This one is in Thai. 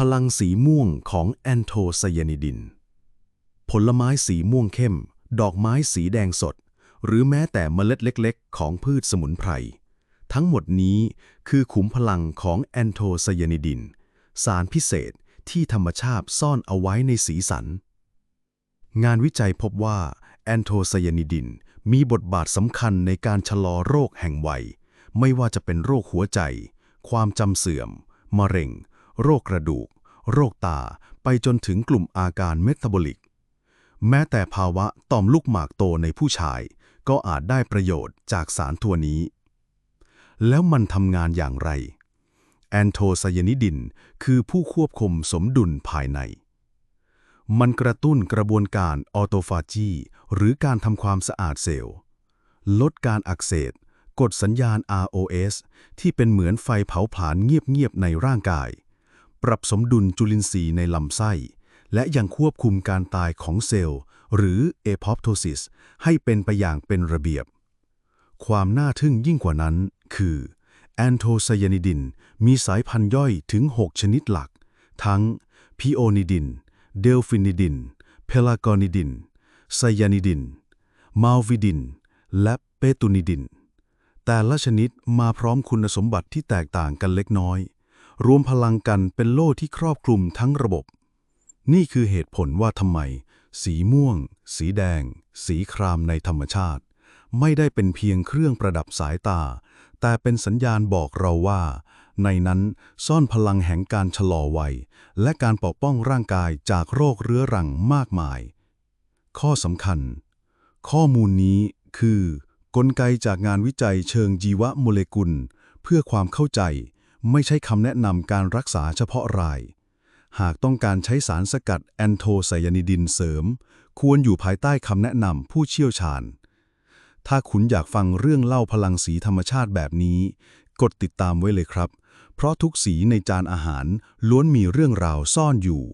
พลังสีม่วงของแอนโทไซยานิดิน ผลไม้สีม่วงเข้ม ดอกไม้สีแดงสด หรือแม้แต่เมล็ดเล็กๆ ของพืชสมุนไพร ทั้งหมดนี้คือขุมพลังของแอนโทไซยานิดิน สารพิเศษที่ธรรมชาติซ่อนเอาไว้ในสีสัน งานวิจัยพบว่าแอนโทไซยานิดินมีบทบาทสำคัญในการชะลอโรคแห่งวัย ไม่ว่าจะเป็นโรคหัวใจ ความจำเสื่อม มะเร็ง โรคกระดูก โรคตา ไปจนถึงกลุ่มอาการเมตาบอลิก แม้แต่ภาวะต่อมลูกหมากโตในผู้ชาย ก็อาจได้ประโยชน์จากสารตัวนี้ แล้วมันทำงานอย่างไร แอนโทไซยานิดิน คือผู้ควบคุมสมดุลภายใน มันกระตุ้นกระบวนการออโตฟาจีหรือการทำความสะอาดเซลล์ ลดการอักเสบกดสัญญาณ ROS ที่เป็นเหมือนไฟเผาผลาญเงียบๆในร่างกาย ปรับสมดุลจุลินทรีย์ในลำไส้ และยังควบคุมการตายของเซลล์ หรือ apoptosis ให้เป็นไปอย่างเป็นระเบียบ ความน่าทึ่งยิ่งกว่านั้นคือแอนโทไซยานิดินมีสายพันธุ์ย่อยถึง 6 ชนิดหลัก ทั้งพิโอนิดิน เดลฟินิดิน เพลากอนิดินไซยานิดิน มาลวิดิน และเปตูนิดิน แต่ละชนิดมาพร้อมคุณสมบัติที่แตกต่างกันเล็กน้อย รวมพลังกันเป็นโล่ที่ครอบคลุมทั้งระบบ นี่คือเหตุผลว่าทำไม สีม่วง สีแดง สีครามในธรรมชาติ ไม่ได้เป็นเพียงเครื่องประดับสายตา แต่เป็นสัญญาณบอกเราว่า ในนั้นซ่อนพลังแห่งการชะลอวัย และการปกป้องร่างกายจากโรคเรื้อรังมากมาย ข้อสำคัญ ข้อมูลนี้คือกลไกจากงานวิจัยเชิงจีวะโมเลกุล เพื่อความเข้าใจ ไม่ใช่คำแนะนำการรักษาเฉพาะราย หากต้องการใช้สารสกัดแอนโทไซยานิดินเสริม ควรอยู่ภายใต้คำแนะนำผู้เชี่ยวชาญ ถ้าคุณอยากฟังเรื่องเล่าพลังสีธรรมชาติแบบนี้ กดติดตามไว้เลยครับ เพราะทุกสีในจานอาหารล้วนมีเรื่องราวซ่อนอยู่